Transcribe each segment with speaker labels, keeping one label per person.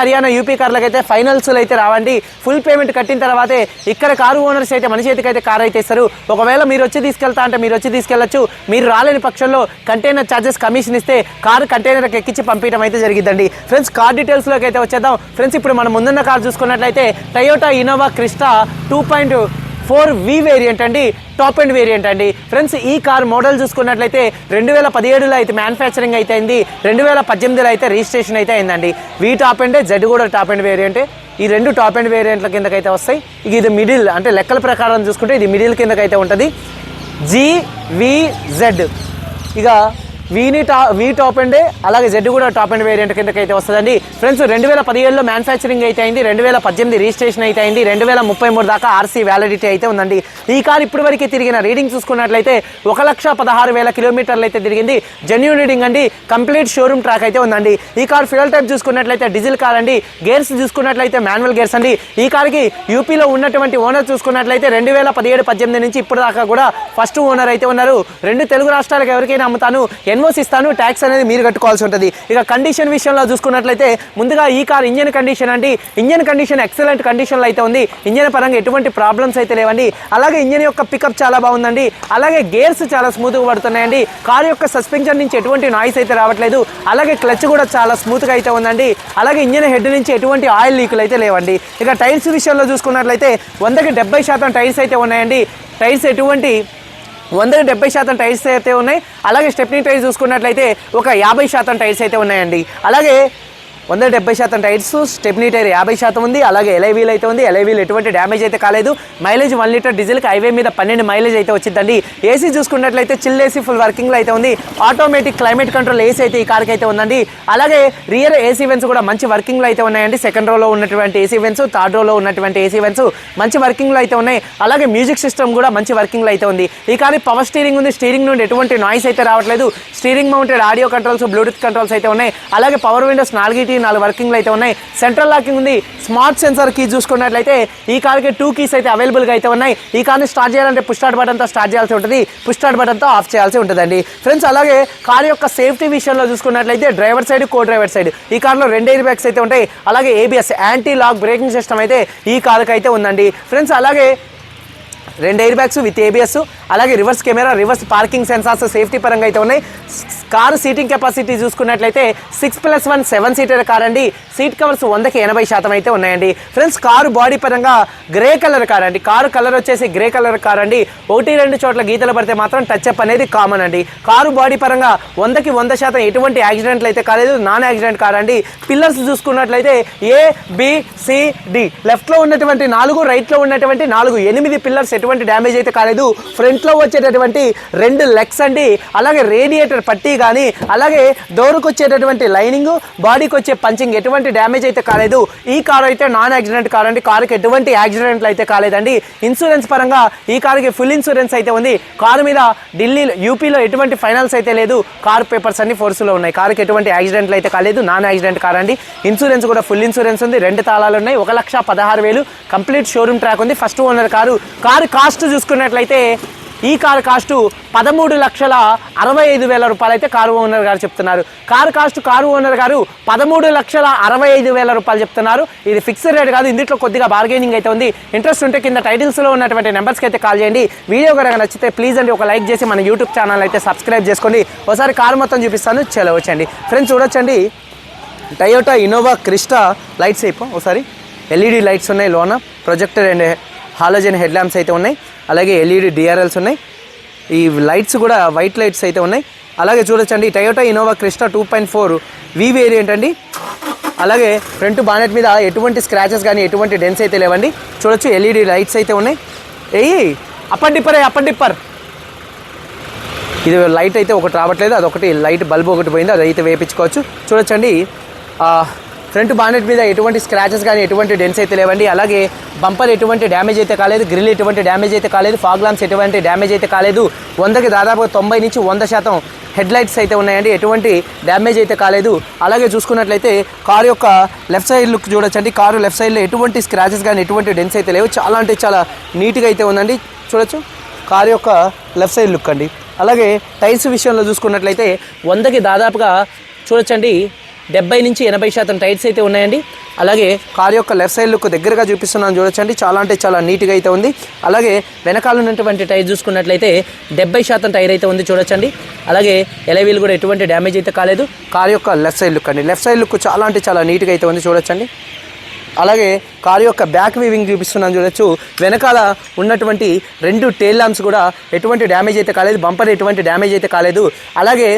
Speaker 1: Haryana UP కార్లకు అయితే finals అయితే రావండి. ఫుల్ పేమెంట్ కట్టిన తర్వాతే ఇక్కడ కారు ఓనర్స్ అయితే మన చేతికి అయితే కార్ అయితే ఇస్తారు. ఒకవేళ మీరు వచ్చి తీసుకెళ్తా అంటే మీరు వచ్చి తీసుకెళ్ళొచ్చు మీరు రాలేని పక్షంలో కంటైనర్ ఛార్జెస్ కమిషన్ ఇస్తే కారు కంటైనర్కి ఎక్కించి పంపించడం అయితే జరిగిందండి ఫ్రెండ్స్ కార్ డీటెయిల్స్లోకి అయితే వచ్చేద్దాం. ఫ్రెండ్స్ ఇప్పుడు మనం ముందున్న కార్ చూసుకున్నట్లయితే Toyota Innova Crysta two point four V variant అండి టాప్ అండ్ వేరియంట్ అండి. ఫ్రెండ్స్ ఈ కార్ మోడల్ చూసుకున్నట్లయితే రెండు వేల పదిహేడులో అయితే మ్యానుఫ్యాక్చరింగ్ అయితే అయింది రెండు వేల పద్దెనిమిదిలో అయితే రిజిస్ట్రేషన్ అయితే అయిందండి. వి టాప్ అండ్ జెడ్ కూడా టాప్ అండ్ వేరియంటే ఈ రెండు టాప్ అండ్ వేరియంట్ల కిందకైతే వస్తాయి. ఇక ఇది మిడిల్ అంటే లెక్కల ప్రకారం చూసుకుంటే ఇది మిడిల్ కిందకైతే ఉంటుంది. జీవిజెడ్ జెడ్ ఇక వీని టా వీ టాప్ అండ్ అలాగే జెడ్ కూడా టాప్ అండ్ వేరియంట్ కిందకి అయితే వస్తుందండి. ఫ్రెండ్స్ రెండు వేల పదిహేడులో మ్యానుఫ్యాక్చరింగ్ అయితే అయింది రెండు వేల పద్దెనిమిది రిజిస్ట్రేషన్ అయితే అయింది రెండు వేల ముప్పై మూడు దాకా ఆర్సీ వ్యాలిడిటీ అయితే ఉందండి. ఈ కార్ ఇప్పటి వరకు తిరిగిన రీడింగ్ చూసుకున్నట్లయితే ఒక లక్ష పదహారు వేల కిలోమీటర్లు అయితే తిరిగింది. జెన్యున్ రీడింగ్ అండి కంప్లీట్ షోరూమ్ ట్రాక్ అయితే ఉందండి. ఈ కార్ ఫ్యూయల్ టైప్ చూసుకున్నట్లయితే డీజిల్ కార్ అండి గేర్స్ చూసుకున్నట్లయితే మాన్యువల్ గేర్స్ అండి. ఈ కార్కి యూపీలో ఉన్నటువంటి ఓనర్ చూసుకున్నట్లయితే రెండు వేల పదిహేడు పద్దెనిమిది నుంచి ఇప్పుడు దాకా కూడా ఫస్ట్ ఓనర్ అయితే ఉన్నారు. రెండు తెలుగు రాష్ట్రాలకు ఎవరికైనా అమ్ముతాను ఎన్ఓసి ఇస్తాను ట్యాక్స్ అనేది మీరు కట్టుకోవాల్సి ఉంటుంది. ఇక కండిషన్ విషయంలో చూసుకున్నట్లయితే ముందుగా ఈ కార్ ఇంజన్ కండిషన్ అండి. ఇంజన్ కండిషన్ ఎక్సలెంట్ కండిషన్లో అయితే ఉంది. ఇంజన్ పరంగా ఎటువంటి ప్రాబ్లమ్స్ అయితే లేవండి. అలాగే ఇంజన్ యొక్క పికప్ చాలా బాగుందండి. అలాగే గేర్స్ చాలా స్మూత్గా పడుతున్నాయండి. కార్ యొక్క సస్పెన్షన్ నుంచి ఎటువంటి నాయిస్ అయితే రావట్లేదు. అలాగే క్లచ్ కూడా చాలా స్మూత్గా అయితే ఉందండి. అలాగే ఇంజన్ హెడ్ నుంచి ఎటువంటి ఆయిల్ లీకులు అయితే లేవండి. ఇక టైర్స్ విషయంలో చూసుకున్నట్లయితే వందకి డెబ్బై శాతం టైర్స్ అయితే ఉన్నాయండి. టైర్స్ ఎటువంటి వందకి డెబ్బై శాతం టైర్స్ అయితే ఉన్నాయి. అలాగే స్టెప్నీ టైర్స్ చూసుకున్నట్లయితే ఒక యాభై శాతం టైర్స్ అయితే ఉన్నాయండి. అలాగే వంద డెబ్బై శాతం టైర్స్ స్టెప్నీ టైర్ యాభై శాతం ఉంది అలాగే ఎలైవీల్ అయితే ఉంది. ఎలైవీల్ ఎటువంటి డ్యామేజ్ అయితే కాలేదు. మైలేజ్ వన్ లీటర్ డీజిల్కి హైవే మీద పన్నెండు మైలేజ్ అయితే వచ్చిందండి. ఏసీ చూసుకున్నట్లయితే చిల్ ఏసీ ఫుల్ వర్కింగ్లో అయితే ఉంది. ఆటోమేటిక్ క్లైమేట్ కంట్రోల్ ఏసీ అయితే ఈ కార్కి అయితే ఉందండి. అలాగే రియర్ ఏసీ వెన్స్ కూడా మంచి వర్కింగ్లో అయితే ఉన్నాయండి. సెకండ్ రోలో ఉన్నటువంటి ఏసీ వెన్స్ థర్డ్ రోలో ఉన్నటువంటి ఏసీ వెన్స్ మంచి వర్కింగ్లో అయితే ఉన్నాయి. అలాగే మ్యూజిక్ సిస్టమ్ కూడా మంచి వర్కింగ్లో అయితే ఉంది. ఈ కార్ పవర్ స్టీరింగ్ ఉంది. స్టీరింగ్ నుండి ఎటువంటి నాయిస్ అయితే రావట్లేదు. Steering mounted audio controls Bluetooth controls అయితే ఉన్నాయి. అలాగే పవర్ విండోస్ ఉంది నాలుగు వర్కింగ్లు అయితే ఉన్నాయి. సెంట్రల్ లాకింగ్ ఉంది. స్మార్ట్ సెన్సార్ కీ చూసుకున్నట్లయితే ఈ కార్కి టూ కీస్ అయితే అవైలబుల్గా అయితే ఉన్నాయి. ఈ కార్ని స్టార్ట్ చేయాలంటే పుష్టార్ట్ బటన్తో స్టార్ట్ చేయాల్సి ఉంటుంది. పుష్టార్ట్ బటన్తో ఆఫ్ చేయాల్సి ఉంటుందండి. ఫ్రెండ్స్ అలాగే కార్ యొక్క సేఫ్టీ విషయంలో చూసుకున్నట్లయితే driver side co driver side ఈ కార్లో రెండు ఎయిర్ బ్యాగ్స్ అయితే ఉంటాయి. అలాగే ABS anti lock braking system అయితే ఈ కార్కి అయితే ఉందండి. ఫ్రెండ్స్ అలాగే రెండు ఎయిర్ బ్యాగ్స్ విత్ ఏబిఎస్ అలాగే reverse camera reverse parking sensors safety పరంగా అయితే ఉన్నాయి. కారు సీటింగ్ కెపాసిటీ చూసుకున్నట్లయితే six plus one seven seater car అండి. సీట్ కవర్స్ వందకి ఎనభై శాతం అయితే ఉన్నాయండి. ఫ్రెండ్స్ కారు బాడీ పరంగా గ్రే కలర్ కార్ అండి. కారు కలర్ వచ్చేసి గ్రే కలర్ కార్ అండి. ఒకటి రెండు చోట్ల గీతలు పడితే మాత్రం టచ్ అప్ అనేది కామన్ అండి. కారు బాడీ పరంగా వందకి వంద శాతం ఎటువంటి యాక్సిడెంట్లు అయితే కాలేదు. నాన్ యాక్సిడెంట్ కార్ అండి. పిల్లర్స్ చూసుకున్నట్లయితే ఏ బి సి డి లెఫ్ట్లో ఉన్నటువంటి నాలుగు రైట్లో ఉన్నటువంటి నాలుగు ఎనిమిది పిల్లర్స్ ఎటువంటి డ్యామేజ్ అయితే కాలేదు. ఫ్రంట్లో వచ్చేటటువంటి రెండు లెగ్స్ అండి. అలాగే రేడియేటర్ పట్టీ కానీ అలాగే డోర్కి వచ్చేటటువంటి లైనింగ్ బాడీకి వచ్చే పంచింగ్ ఎటువంటి డ్యామేజ్ అయితే కాలేదు. ఈ కార్ అయితే నాన్ యాక్సిడెంట్ కార్ అండి. కారుకి ఎటువంటి యాక్సిడెంట్లు అయితే కాలేదండి. ఇన్సూరెన్స్ పరంగా ఈ కారుకి ఫుల్ ఇన్సూరెన్స్ అయితే ఉంది. కారు మీద ఢిల్లీ యూపీలో ఎటువంటి ఫైనల్స్ అయితే లేదు. కార్ పేపర్స్ అన్ని ఫోర్స్లో ఉన్నాయి. కారుకి ఎటువంటి యాక్సిడెంట్లు అయితే కాలేదు. నాన్ యాక్సిడెంట్ కార్ అండి. ఇన్సూరెన్స్ కూడా ఫుల్ ఇన్సూరెన్స్ ఉంది. రెండు తాళాలు ఉన్నాయి. ఒక లక్ష పదహారు వేలు. కంప్లీట్ షోరూమ్ ట్రాక్ ఉంది. First owner car. Car cost చూసుకున్నట్లయితే ఈ కారు కాస్ట్ పదమూడు లక్షల అరవై ఐదు వేల రూపాయలు అయితే కారు ఓనర్ గారు చెప్తున్నారు. కారు కాస్ట్ కారు ఓనర్ గారు పదమూడు లక్షల అరవై ఐదు వేల రూపాయలు చెప్తున్నారు. ఇది ఫిక్స్డ్ రేట్ కాదు ఇందులో కొద్దిగా బార్గెనింగ్ అయితే ఉంది. ఇంట్రెస్ట్ ఉంటే కింద టైటిల్స్లో ఉన్నటువంటి నెంబర్స్కి అయితే కాల్ చేయండి. వీడియో కనుక నచ్చితే ప్లీజ్ అండి ఒక లైక్ చేసి మన యూట్యూబ్ ఛానల్ అయితే సబ్స్క్రైబ్ చేసుకోండి. ఒకసారి కారు మొత్తం చూపిస్తాను చెలవచ్చండి ఫ్రెండ్స్ చూడొచ్చండి. టయోటా ఇన్నోవా క్రిస్టా లైట్స్ అయిపో ఒకసారి ఎల్ఈడి లైట్స్ ఉన్నాయి లోన. Projector and halogen head lamps అయితే ఉన్నాయి. అలాగే ఎల్ఈడి డిఆర్ఎల్స్ ఉన్నాయి. ఈ లైట్స్ కూడా వైట్ లైట్స్ అయితే ఉన్నాయి. అలాగే చూడొచ్చండి Toyota Innova Crysta two point four V variant అండి. అలాగే ఫ్రంట్ బానెట్ మీద ఎటువంటి స్క్రాచెస్ కానీ ఎటువంటి డెన్స్ అయితే లేవండి. చూడొచ్చు ఎల్ఈడి లైట్స్ అయితే ఉన్నాయి. ఏయ్ అప్పర్ డిప్పర్ అప్పర్ డిప్పర్ ఇది లైట్ అయితే ఒకటి రావట్లేదు. అదొకటి లైట్ బల్బ్ ఒకటి పోయింది. అది అయితే వేయించుకోవచ్చు చూడొచ్చండి ఫ్రంట్ బానెట్ మీద ఎటువంటి స్క్రాచెస్ కానీ ఎటువంటి డెన్స్ అయితే లేవండి. అలాగే బంపర్ ఎటువంటి డ్యామేజ్ అయితే కాలేదు గ్రిల్ ఎటువంటి డ్యామేజ్ అయితే కాలేదు ఫాగ్ లాంప్స్ ఎటువంటి డ్యామేజ్ అయితే కాలేదు. వందకి దాదాపు తొంభై నుంచి వంద శాతం హెడ్ లైట్స్ అయితే ఉన్నాయండి. ఎటువంటి డ్యామేజ్ అయితే కాలేదు. అలాగే చూసుకున్నట్లయితే కారు యొక్క లెఫ్ట్ సైడ్ లుక్ చూడొచ్చండి. కారు లెఫ్ట్ సైడ్లో ఎటువంటి స్క్రాచెస్ కానీ ఎటువంటి డెన్స్ అయితే లేవు. చాలా అంటే చాలా నీట్గా అయితే ఉందండి. చూడొచ్చు. కారు యొక్క లెఫ్ట్ సైడ్ లుక్ అండి. అలాగే టైర్స్ విషయంలో చూసుకున్నట్లయితే వందకి దాదాపుగా చూడొచ్చండి. డెబ్బై నుంచి ఎనభై శాతం టైర్స్ అయితే ఉన్నాయండి. అలాగే కార్ యొక్క లెఫ్ట్ సైడ్ లుక్ దగ్గరగా చూపిస్తున్నాను చూడొచ్చండి. చాలా అంటే చాలా నీట్గా అయితే ఉంది. అలాగే వెనకాల ఉన్నటువంటి టైర్ చూసుకున్నట్లయితే డెబ్బై శాతం టైర్ అయితే ఉంది చూడొచ్చండి. అలాగే ఎలవీలు కూడా ఎటువంటి డ్యామేజ్ అయితే కాలేదు. కార్ యొక్క లెఫ్ట్ సైడ్ లుక్ అండి. లెఫ్ట్ సైడ్ లుక్ చాలా అంటే చాలా నీట్గా అయితే ఉంది చూడొచ్చండి. అలాగే కారు యొక్క బ్యాక్ వీవింగ్ చూపిస్తున్నాను చూడొచ్చు. వెనకాల ఉన్నటువంటి రెండు టేల్ ల్యాంప్స్ కూడా ఎటువంటి డ్యామేజ్ అయితే కాలేదు. బంపర్ ఎటువంటి డ్యామేజ్ అయితే కాలేదు. అలాగే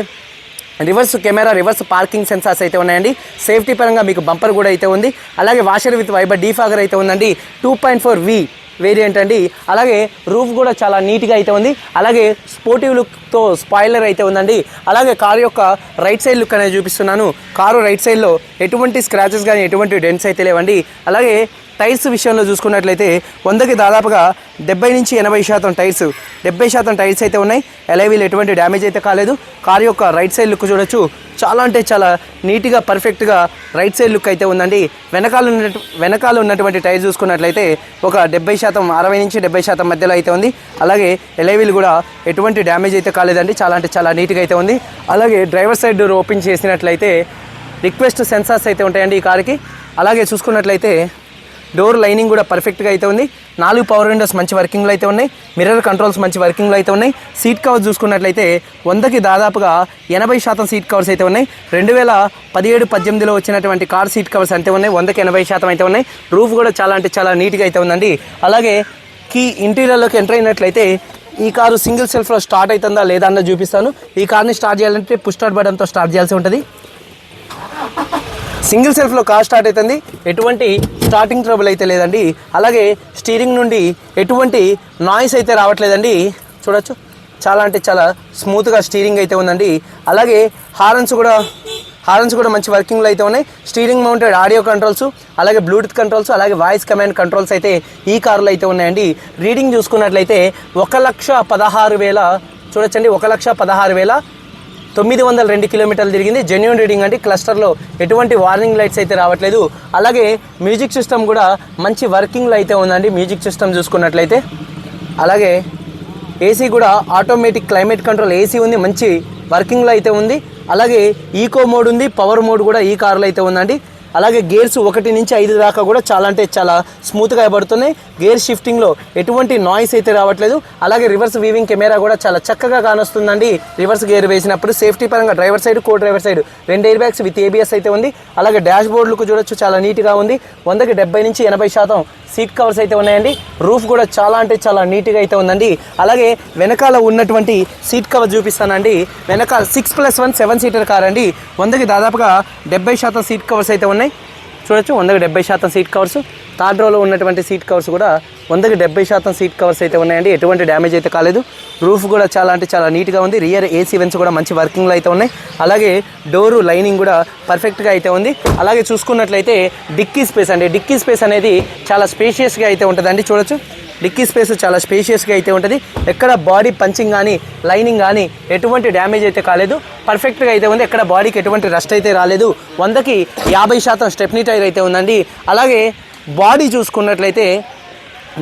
Speaker 1: reverse camera reverse parking sensors అయితే ఉన్నాయండి. సేఫ్టీ పరంగా మీకు బంపర్ కూడా అయితే ఉంది. అలాగే వాషర్ విత్ వైబర్ డీఫాగర్ అయితే ఉందండి. Two point four V variant అండి. అలాగే రూఫ్ కూడా చాలా నీట్గా అయితే ఉంది. అలాగే స్పోర్టివ్ లుక్తో స్పాయిలర్ అయితే ఉందండి. అలాగే కారు యొక్క రైట్ సైడ్ లుక్ అనేది చూపిస్తున్నాను. కారు రైట్ సైడ్లో ఎటువంటి స్క్రాచెస్ కానీ ఎటువంటి డెన్స్ అయితే లేవండి. అలాగే టైర్స్ విషయంలో చూసుకున్నట్లయితే వందకి దాదాపుగా డెబ్బై నుంచి ఎనభై శాతం టైర్స్ డెబ్బై శాతం టైర్స్ అయితే ఉన్నాయి. ఎలైవీలు ఎటువంటి డ్యామేజ్ అయితే కాలేదు. కారు యొక్క రైట్ సైడ్ లుక్ చూడొచ్చు. చాలా అంటే చాలా నీట్గా పర్ఫెక్ట్గా రైట్ సైడ్ లుక్ అయితే ఉందండి. వెనకాల ఉన్న వెనకాల ఉన్నటువంటి టైర్ చూసుకున్నట్లయితే ఒక డెబ్బై శాతం అరవై నుంచి డెబ్బై శాతం మధ్యలో అయితే ఉంది. అలాగే ఎలైవీలు కూడా ఎటువంటి డ్యామేజ్ అయితే కాలేదండి. చాలా అంటే చాలా నీట్గా అయితే ఉంది. అలాగే డ్రైవర్ సైడ్ డోర్ ఓపెన్ చేసినట్లయితే రిక్వెస్ట్ సెన్సార్స్ అయితే ఉంటాయండి ఈ కార్కి. అలాగే చూసుకున్నట్లయితే డోర్ లైనింగ్ కూడా పర్ఫెక్ట్గా అయితే ఉంది. నాలుగు పవర్ విండోస్ మంచి వర్కింగ్లో అయితే ఉన్నాయి. మిర్రర్ కంట్రోల్స్ మంచి వర్కింగ్లో అయితే ఉన్నాయి. సీట్ కవర్స్ చూసుకున్నట్లయితే వందకి దాదాపుగా ఎనభై శాతం సీట్ కవర్స్ అయితే ఉన్నాయి. రెండు వేల పదిహేడు పద్దెనిమిదిలో వచ్చినటువంటి కార్ సీట్ కవర్స్ అంతే ఉన్నాయి. వందకి ఎనభై శాతం అయితే ఉన్నాయి. రూఫ్ కూడా చాలా అంటే చాలా నీట్గా అయితే ఉందండి. అలాగే కీ ఇంటీరియర్లోకి ఎంటర్ అయినట్లయితే ఈ కారు సింగిల్ సెల్ఫ్లో స్టార్ట్ అవుతుందా లేదా అన్న చూపిస్తాను. ఈ కార్ని స్టార్ట్ చేయాలంటే పుష్ స్టార్ట్ బటన్తో స్టార్ట్ చేయాల్సి ఉంటుంది. సింగిల్ సెల్ఫ్లో కార్ స్టార్ట్ అవుతుంది. ఎటువంటి స్టార్టింగ్ ట్రబుల్ అయితే లేదండి. అలాగే స్టీరింగ్ నుండి ఎటువంటి నాయిస్ అయితే రావట్లేదండి. చూడొచ్చు. చాలా అంటే చాలా స్మూత్గా స్టీరింగ్ అయితే ఉందండి. అలాగే హారన్స్ కూడా హారన్స్ కూడా మంచి వర్కింగ్లో అయితే ఉన్నాయి. స్టీరింగ్ మౌంటెడ్ ఆడియో కంట్రోల్స్ అలాగే బ్లూటూత్ కంట్రోల్స్ అలాగే వాయిస్ కమాండ్ కంట్రోల్స్ అయితే ఈ కారులో అయితే ఉన్నాయండి. రీడింగ్ చూసుకున్నట్లయితే ఒక లక్ష పదహారు వేల చూడొచ్చండి ఒక లక్ష పదహారు వేల తొమ్మిది వందల రెండు కిలోమీటర్లు తిరిగింది. జెన్యున్ రీడింగ్ అంటే క్లస్టర్లో ఎటువంటి వార్నింగ్ లైట్స్ అయితే రావట్లేదు. అలాగే మ్యూజిక్ సిస్టమ్ కూడా మంచి వర్కింగ్లో అయితే ఉందండి. మ్యూజిక్ సిస్టమ్ చూసుకున్నట్లయితే. అలాగే ఏసీ కూడా ఆటోమేటిక్ క్లైమేట్ కంట్రోల్ ఏసీ ఉంది. మంచి వర్కింగ్లో అయితే ఉంది. అలాగే ఈకో మోడ్ ఉంది. పవర్ మోడ్ కూడా ఈ కార్లో అయితే ఉందండి. అలాగే గేర్స్ ఒకటి నుంచి ఐదు దాకా కూడా చాలా అంటే చాలా స్మూత్గా పడుతున్నాయి. గేర్ షిఫ్టింగ్లో ఎటువంటి నాయిస్ అయితే రావట్లేదు. అలాగే రివర్స్ వీవింగ్ కెమెరా కూడా చాలా చక్కగా కానొస్తుందండి. రివర్స్ గేర్ వేసినప్పుడు సేఫ్టీ పరంగా driver side co driver side రెండు ఎయిర్ బ్యాగ్స్ విత్ ఏబిఎస్ అయితే ఉంది. అలాగే డాష్ బోర్డులకు చూడొచ్చు చాలా నీట్గా ఉంది. వందకి డెబ్బై నుంచి ఎనభై శాతం సీట్ కవర్స్ అయితే ఉన్నాయండి. రూఫ్ కూడా చాలా అంటే చాలా నీట్గా అయితే ఉందండి. అలాగే వెనకాల ఉన్నటువంటి సీట్ కవర్ చూపిస్తానండి. వెనకాల six plus one seven seater car అండి. వందకి దాదాపుగా డెబ్బై శాతం సీట్ కవర్స్ అయితే ఉన్నాయి. చూడొచ్చు. వందకి డెబ్బై శాతం సీట్ కవర్స్. థర్డ్ రోలో ఉన్నటువంటి సీట్ కవర్స్ కూడా వందకి డెబ్బై శాతం సీట్ కవర్స్ అయితే ఉన్నాయండి. ఎటువంటి డ్యామేజ్ అయితే కాలేదు. రూఫ్ కూడా చాలా అంటే చాలా నీట్గా ఉంది. రియర్ ఏసీ వెన్స్ కూడా మంచి వర్కింగ్లో అయితే ఉన్నాయి. అలాగే డోరు లైనింగ్ కూడా పర్ఫెక్ట్గా అయితే ఉంది. అలాగే చూసుకున్నట్లయితే డిక్కీ స్పేస్ అండి. డిక్కీ స్పేస్ అనేది చాలా స్పేషియస్గా అయితే ఉంటుందండి. చూడొచ్చు. డిక్కీ స్పేస్ చాలా స్పేషియస్గా అయితే ఉంటుంది. ఎక్కడ బాడీ పంచింగ్ కానీ లైనింగ్ కానీ ఎటువంటి డ్యామేజ్ అయితే కాలేదు. పర్ఫెక్ట్గా అయితే ఉంది. ఎక్కడ బాడీకి ఎటువంటి రస్ట్ అయితే రాలేదు. వందకి యాభై శాతం స్టెప్నీ టైర్ అయితే ఉందండి. అలాగే బాడీ చూసుకున్నట్లయితే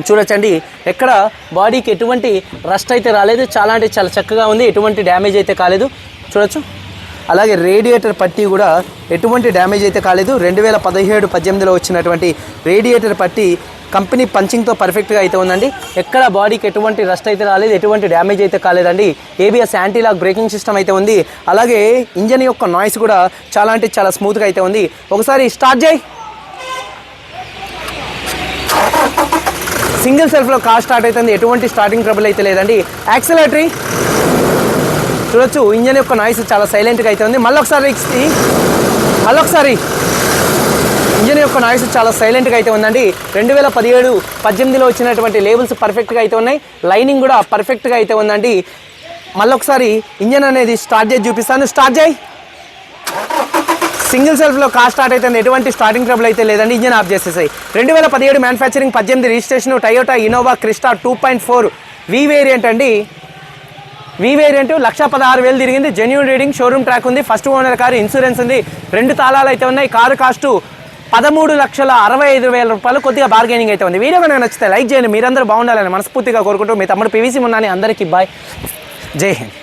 Speaker 1: చూడొచ్చండి. ఎక్కడ బాడీకి ఎటువంటి రస్ట్ అయితే రాలేదు. చాలా అంటే చాలా చక్కగా ఉంది. ఎటువంటి డ్యామేజ్ అయితే కాలేదు. చూడొచ్చు. అలాగే రేడియేటర్ పట్టీ కూడా ఎటువంటి డ్యామేజ్ అయితే కాలేదు. రెండు వేల పదిహేడు పద్దెనిమిదిలో వచ్చినటువంటి రేడియేటర్ పట్టీ కంపెనీ పంచింగ్తో పర్ఫెక్ట్గా అయితే ఉందండి. ఎక్కడ బాడీకి ఎటువంటి రస్ట్ అయితే రాలేదు ఎటువంటి డ్యామేజ్ అయితే కాలేదండి. ఏబిఎస్ యాంటీలాక్ బ్రేకింగ్ సిస్టమ్ అయితే ఉంది. అలాగే ఇంజన్ యొక్క నాయిస్ కూడా చాలా అంటే చాలా స్మూత్గా అయితే ఉంది. ఒకసారి స్టార్ట్ చేయి. సింగిల్ సెల్ఫ్లో కార్ స్టార్ట్ అవుతుంది. ఎటువంటి స్టార్టింగ్ ట్రబుల్ అయితే లేదండి. యాక్సిలేటరీ చూడొచ్చు ఇంజన్ యొక్క నాయిస్ చాలా సైలెంట్గా అయితే ఉంది. మళ్ళీ ఒకసారి మళ్ళీ ఒకసారి ఇంజన్ యొక్క నాయిస్ చాలా సైలెంట్గా అయితే ఉందండి. రెండు వేల పదిహేడు పద్దెనిమిదిలో వచ్చినటువంటి లేబుల్స్ పర్ఫెక్ట్గా అయితే ఉన్నాయి. లైనింగ్ కూడా పర్ఫెక్ట్గా అయితే ఉందండి. మళ్ళొకసారి ఇంజన్ అనేది స్టార్ట్ చేసి చూపిస్తాను. స్టార్ట్ చేయి. సింగిల్ సెల్ఫ్లో కార్ స్టార్ట్ అయితే ఎటువంటి స్టార్టింగ్ ట్రబుల్ అయితే లేదండి. ఇంజన్ ఆఫ్ చేసేసాయి. రెండు వేల పదిహేడు మ్యానుఫ్యాక్చరింగ్ పద్దెనిమిది registration Toyota Innova Crysta two point four V variant అండి. వి వేరియంట్ లక్ష పదహారు వేలు తిరిగింది. జెన్యున్ రీడింగ్ షోరూమ్ ట్రాక్ ఉంది. ఫస్ట్ ఓనర్ కారు ఇన్సూరెన్స్ ఉంది. రెండు తాళాలు అయితే ఉన్నాయి. కారు కాస్టు పదమూడు లక్షల అరవై ఐదు వేల రూపాయలు కొద్దిగా బార్గెనింగ్ అయితే ఉంది. వీడియో కనుక నచ్చితే లైక్ చేయండి. మీరందరూ బాగుండాలని మనస్ఫూర్తిగా కోరుకుంటూ మీ తమ్ముడు పివిసి ఉన్నాని అందరికీ బాయ్ జై హింద్.